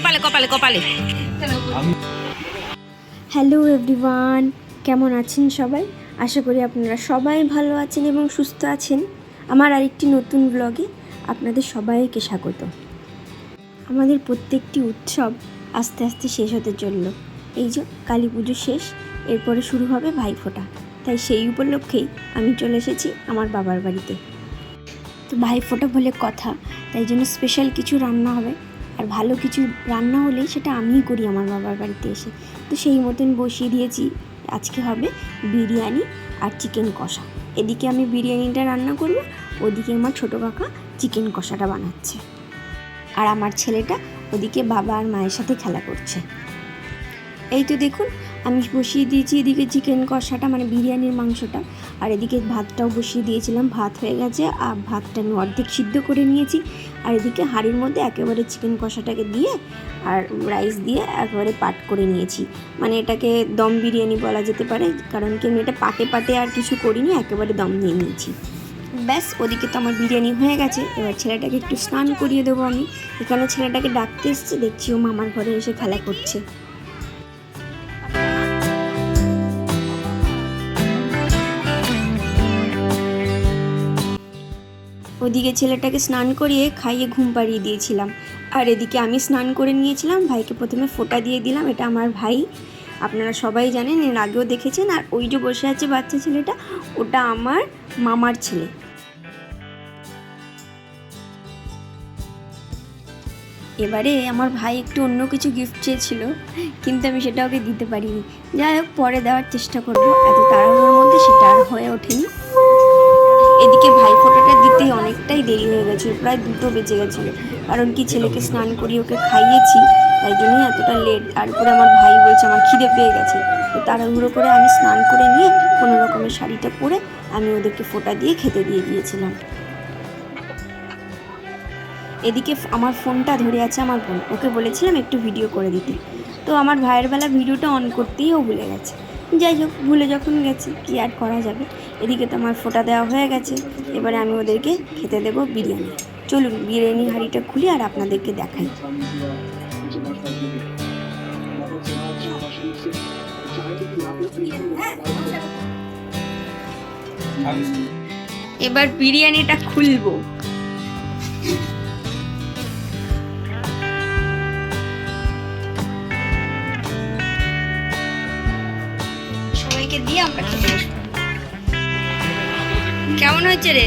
কপালে কপালে কপালে। হ্যালো এভরিওয়ান কেমন আছেন সবাই? আশা করি আপনারা সবাই ভালো আছেন এবং সুস্থ আছেন। আমার আরেকটি নতুন ব্লগে আপনাদের সবাইকে স্বাগত। আমাদের প্রত্যেকটি উৎসব আস্তে আস্তে শেষ হতে চলল। এই যে কালী পুজো শেষ, এরপরে শুরু হবে ভাইফোঁটা। তাই সেই উপলক্ষেই আমি চলে এসেছি আমার বাবার বাড়িতে। তো ভাইফোঁটা বলে কথা, তাই জন্য স্পেশাল কিছু রান্না হবে। আর ভালো কিছু রান্না হলেই সেটা আমিই করি আমার বাবার বাড়িতে এসে। তো সেই মতন বসিয়ে দিয়েছি, আজকে হবে বিরিয়ানি আর চিকেন কষা। এদিকে আমি বিরিয়ানিটা রান্না করব, ওদিকে আমার ছোটো কাকা চিকেন কষাটা বানাচ্ছে। আর আমার ছেলেটা ওদিকে বাবা আর মায়ের সাথে খেলা করছে। এই তো দেখুন আমি বসিয়ে দিয়েছি এদিকে চিকেন কষাটা মানে বিরিয়ানির মাংসটা। আর এদিকে ভাতটাও বসিয়ে দিয়েছিলাম, ভাত হয়ে গেছে। আর ভাতটা আমি অর্ধেক সিদ্ধ করে নিয়েছি। আর এদিকে হাঁড়ির মধ্যে একেবারে চিকেন কষাটাকে দিয়ে আর রাইস দিয়ে একেবারে পাট করে নিয়েছি। মানে এটাকে দম বিরিয়ানি বলা যেতে পারে, কারণ কি আমি এটা পাটে পাটে আর কিছু করিনি, একেবারে দম নিয়ে নিয়েছি। ব্যাস, ওদিকে তো আমার বিরিয়ানি হয়ে গেছে। এবার ছেলেটাকে একটু স্নান করিয়ে দেবো আমি। এখানে ছেলেটাকে ডাকতে এসছে, দেখছি ও মামার ঘরে এসে খেলা করছে। ওদিকে ছেলেটাকে স্নান করিয়ে খাইয়ে ঘুম পাড়িয়ে দিয়েছিলাম। আর এদিকে আমি স্নান করে নিয়েছিলাম, ভাইকে প্রথমে ফোঁটা দিয়ে দিলাম, এটা আমার ভাই। আপনারা সবাই জানেন, এর আগেও দেখেছেন, আর ওই যে বসে আছে বাচ্চা ছেলেটা, ওটা আমার মামার ছেলে। এবারে আমার ভাই একটু অন্য কিছু গিফট চেয়েছিল, কিন্তু আমি সেটা ওকে দিতে পারিনি। যাই হোক, পরে দেওয়ার চেষ্টা করব, এত তাড়াহুড়োর মধ্যে সেটা আর হয়ে ওঠেনি। অনেকটাই দেরি হয়ে গেছিল, প্রায় দুটো বেজে গেছিল। কারণ কি, ছেলেকে স্নান করিয়ে ওকে খাইয়েছি, তাই জন্যই এতটা লেট তারপরে আমার ভাই বলছে, আমার খিদে পেয়ে গেছে। তো তাড়াহুড়ো করে আমি স্নান করে নিয়ে কোনো রকমের শাড়িটা পরে আমি ওদেরকে ফোঁটা দিয়ে খেতে দিয়ে দিয়েছিলাম এদিকে আমার ফোনটা ধরে আছে আমার বোন। ওকে বলেছিলাম একটু ভিডিও করে দিতে। তো আমার ভাইয়ের বেলা ভিডিওটা অন করতেই ও ভুলে গেছে। যাই হোক, ভুলে যখন গেছি, কি আর করা যাবে? এদিকে তো আমার ফোটা দেওয়া হয়ে গেছে। এবারে আমি ওদেরকে খেতে দেবো বিরিয়ানি। চলুন, বিরিয়ানি হাঁড়িটা খুলি আর আপনাদেরকে দেখাই। এবার বিরিয়ানিটা খুলবো। আমরা। খেতে বসবো কেমন হয়েছে রে?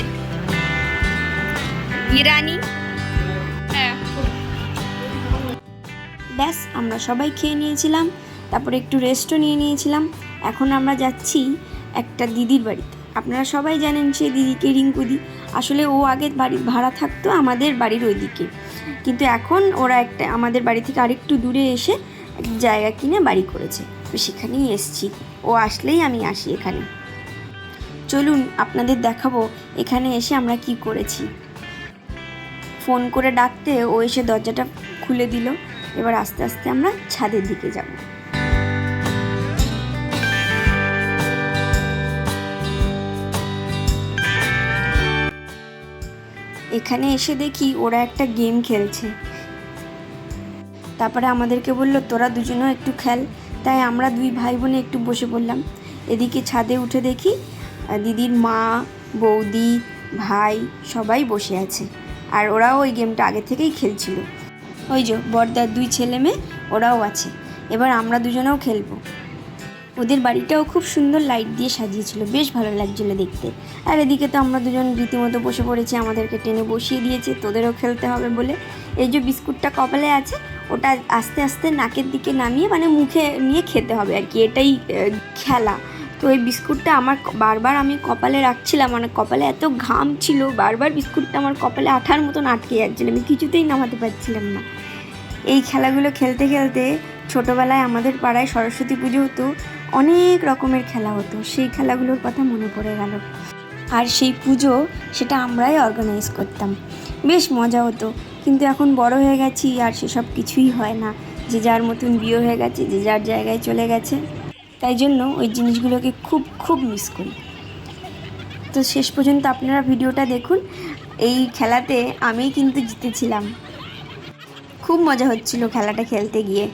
বিরিয়ানি হ্যাঁ ব্যাস আমরা সবাই খেয়ে নিয়েছিলাম তারপরে একটু রেস্টও নিয়ে নিয়েছিলাম। এখন আমরা যাচ্ছি একটা দিদির বাড়িতে। আপনারা সবাই জানেন সেই দিদিকে রিঙ্কুদি আসলে ও আগে বাড়ি, ভাড়া থাকতো আমাদের বাড়ির ওইদিকে। কিন্তু এখন ওরা একটা, আমাদের বাড়ি থেকে আরেকটু দূরে এসে জায়গা কিনে বাড়ি করেছে। তো সেখানেই এসছি। ও আসলেই আমি আসি এখানে। চলুন, আপনাদের দেখাবো এখানে এসে আমরা কি করেছি। ফোন করে ডাকতে ও এসে দরজাটা খুলে দিল। এবার আস্তে আস্তে আমরা ছাদের দিকে যাব। এখানে এসে দেখি ওরা একটা গেম খেলছে। তারপরে আমাদেরকে বলল, তোরা দুজনেও একটু খেল। তাই আমরা দুই ভাই বোনে একটু বসে পড়লাম। এদিকে ছাদে উঠে দেখি দিদির মা, বৌদি, ভাই সবাই বসে আছে। আর ওরাও ওই গেমটা আগে থেকেই খেলছিল। ওই যে বড়দার দুই ছেলে মেয়ে, ওরাও আছে। এবার আমরা দুজনেও খেলব। ওদের বাড়িটাও খুব সুন্দর লাইট দিয়ে সাজিয়েছিল, বেশ ভালো লাগছিল দেখতে। আর এদিকে তো আমরা দুজন রীতিমতো বসে পড়েছি, আমাদেরকে টেনে বসিয়ে দিয়েছে, তোদেরও খেলতে হবে বলে। এই যে বিস্কুটটা কপালে আছে, ওটা আস্তে আস্তে নাকের দিকে নামিয়ে মানে মুখে নিয়ে খেতে হবে আর কি, এটাই খেলা। তো এই বিস্কুটটা আমার বারবার আমি কপালে রাখছিলাম মানে কপালে এত ঘাম ছিল, বারবার বিস্কুটটা আমার কপালে আঠার মতন আটকে যাচ্ছিল, আমি কিছুতেই নামাতে পারছিলাম না। এই খেলাগুলো খেলতে খেলতে ছোটোবেলায় আমাদের পাড়ায় সরস্বতী পুজো হতো অনেক রকমের খেলা হতো। সেই খেলাগুলোর কথা মনে পড়ে গেল। আর সেই পুজো, সেটা আমরাই অর্গানাইজ করতাম। বেশ মজা হতো। কিন্তু এখন বড় হয়ে গেছি আর সেসব কিছুই হয় না। যে যার মতন বিয়ে হয়ে গেছে, যে যার জায়গায় চলে গেছে। তাই জন্য ওই জিনিসগুলোকে খুব খুব মিস করি। তো শেষ পর্যন্ত আপনারা ভিডিওটা দেখুন। এই খেলাতে আমিই কিন্তু জিতেছিলাম। খুব মজা হচ্ছিল খেলাটা খেলতে গিয়ে।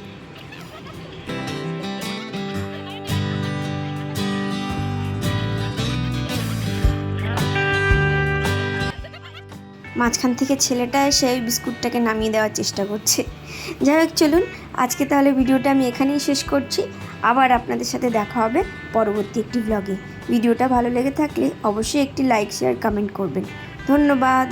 মাঝখান থেকে ছেলেটা এসে ওই বিস্কুটটাকে নামিয়ে দেওয়ার চেষ্টা করছে। যাই হোক, চলুন, আজকে তাহলে ভিডিওটা আমি এখানেই শেষ করছি। আবার আপনাদের সাথে দেখা হবে পরবর্তী একটি ব্লগে ভিডিওটা ভালো লেগে থাকলে অবশ্যই একটি লাইক শেয়ার কমেন্ট করবেন। ধন্যবাদ।